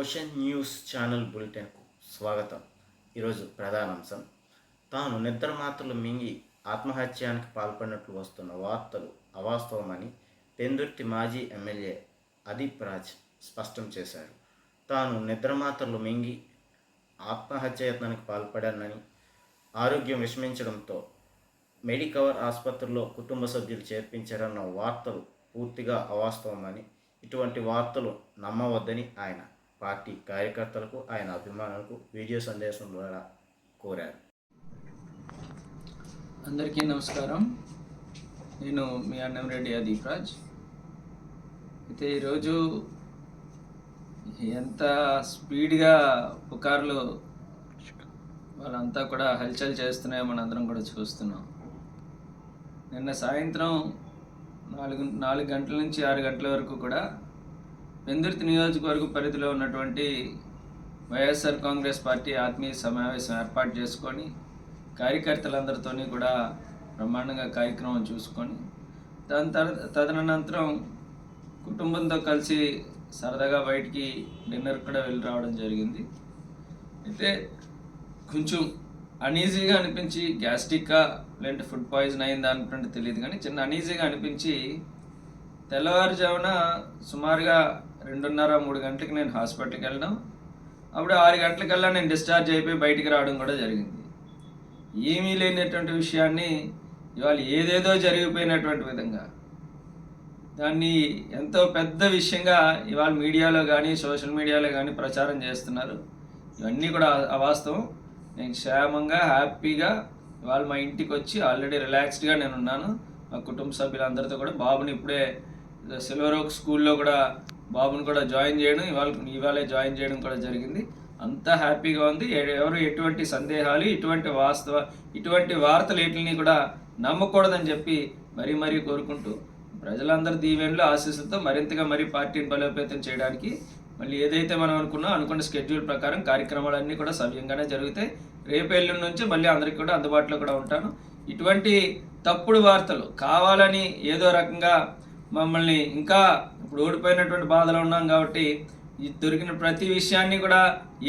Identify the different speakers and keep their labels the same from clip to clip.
Speaker 1: Ocean news channel బులెటిన్కు స్వాగతం. ఈరోజు ప్రధానాంశం. తాను నిద్ర మాత్రలు మింగి ఆత్మహత్యానికి పాల్పడినట్లు వస్తున్న వార్తలు అవాస్తవమని పెందుర్తి మాజీ ఎమ్మెల్యే అదీప్ రాజ్ స్పష్టం చేశారు. తాను నిద్ర మాత్రలు మింగి ఆత్మహత్యయత్నానికి పాల్పడానని ఆరోగ్యం విషమించడంతో మెడికవర్ ఆసుపత్రిలో కుటుంబ సభ్యులు చేర్పించారన్న వార్తలు పూర్తిగా అవాస్తవమని ఇటువంటి వార్తలు నమ్మవద్దని ఆయన పార్టీ కార్యకర్తలకు ఆయన అభిమానులకు వీడియో సందేశం ద్వారా కోరారు.
Speaker 2: అందరికీ నమస్కారం. నేను మీ అన్నంరెడ్డి అదీప్రాజ్ అయితే ఈరోజు ఎంత స్పీడ్గా పుకార్లు వాళ్ళంతా కూడా హల్చల్ చేస్తున్నాయో మనందరం కూడా చూస్తున్నాం. నిన్న సాయంత్రం నాలుగు నాలుగు గంటల నుంచి ఆరు గంటల వరకు కూడా పెందుర్తి నియోజకవర్గ పరిధిలో ఉన్నటువంటి వైఎస్ఆర్ కాంగ్రెస్ పార్టీ ఆత్మీయ సమావేశం ఏర్పాటు చేసుకొని కార్యకర్తలందరితోని కూడా బ్రహ్మాండంగా కార్యక్రమం చూసుకొని దాని తర్వాత తదనంతరం కుటుంబంతో కలిసి సరదాగా బయటికి డిన్నర్ కూడా వెళ్ళి రావడం జరిగింది. అయితే కొంచెం అనీజీగా అనిపించి గ్యాస్ట్రిక్కా లేదంటే ఫుడ్ పాయిజన్ అయిందా అనుకుంటే తెలియదు కానీ చిన్న అనీజీగా అనిపించి తెల్లవారుజామున సుమారుగా రెండున్నర మూడు గంటలకి నేను హాస్పిటల్కి వెళ్ళడం. అప్పుడు ఆరు గంటలకల్లా నేను డిశ్చార్జ్ అయిపోయి బయటికి రావడం కూడా జరిగింది. ఏమీ లేనటువంటి విషయాన్ని ఇవాళ ఏదేదో జరిగిపోయినటువంటి విధంగా. దాన్ని ఎంతో పెద్ద విషయంగా ఇవాళ మీడియాలో కానీ సోషల్ మీడియాలో కానీ ప్రచారం చేస్తున్నారు. ఇవన్నీ కూడా అవాస్తవం. నేను క్షేమంగా హ్యాపీగా ఇవాళ మా ఇంటికి వచ్చి ఆల్రెడీ రిలాక్స్డ్గా నేను ఉన్నాను మా కుటుంబ సభ్యులందరితో కూడా బాబుని ఇప్పుడే సిల్వర్ ఓక్ స్కూల్లో కూడా బాబుని కూడా జాయిన్ చేయడం ఇవాళ ఇవాళే జాయిన్ చేయడం కూడా జరిగింది. అంతా హ్యాపీగా ఉంది. ఎవరు ఎటువంటి సందేహాలు ఇటువంటి వాస్తవ ఇటువంటి వార్తలు వీటిని కూడా నమ్మకూడదని చెప్పి మరీ మరీ కోరుకుంటూ ప్రజలందరి దీవెనలు ఆశీస్సులతో మరింతగా మరీ పార్టీని బలోపేతం చేయడానికి మళ్ళీ ఏదైతే మనం అనుకున్నా అనుకున్న స్కెడ్యూల్ ప్రకారం కార్యక్రమాలన్నీ కూడా సవ్యంగానే జరుగుతాయి. రేపు ఎల్లుండి నుంచి మళ్ళీ అందరికీ కూడా అందుబాటులో కూడా ఉంటాను. ఇటువంటి తప్పుడు వార్తలు కావాలని ఏదో రకంగా మమ్మల్ని ఇంకా ఇప్పుడు ఓడిపోయినటువంటి బాధలో ఉన్నాం కాబట్టి ఈ దొరికిన ప్రతి విషయాన్ని కూడా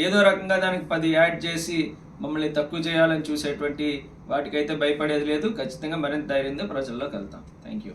Speaker 2: ఏదో రకంగా దానికి పది యాడ్ చేసి మమ్మల్ని తక్కువ చేయాలని చూసేటువంటి వాటికైతే భయపడేది లేదు. ఖచ్చితంగా మరింత ధైర్యంతో ప్రజల్లోకి వెళ్తాం. Thank you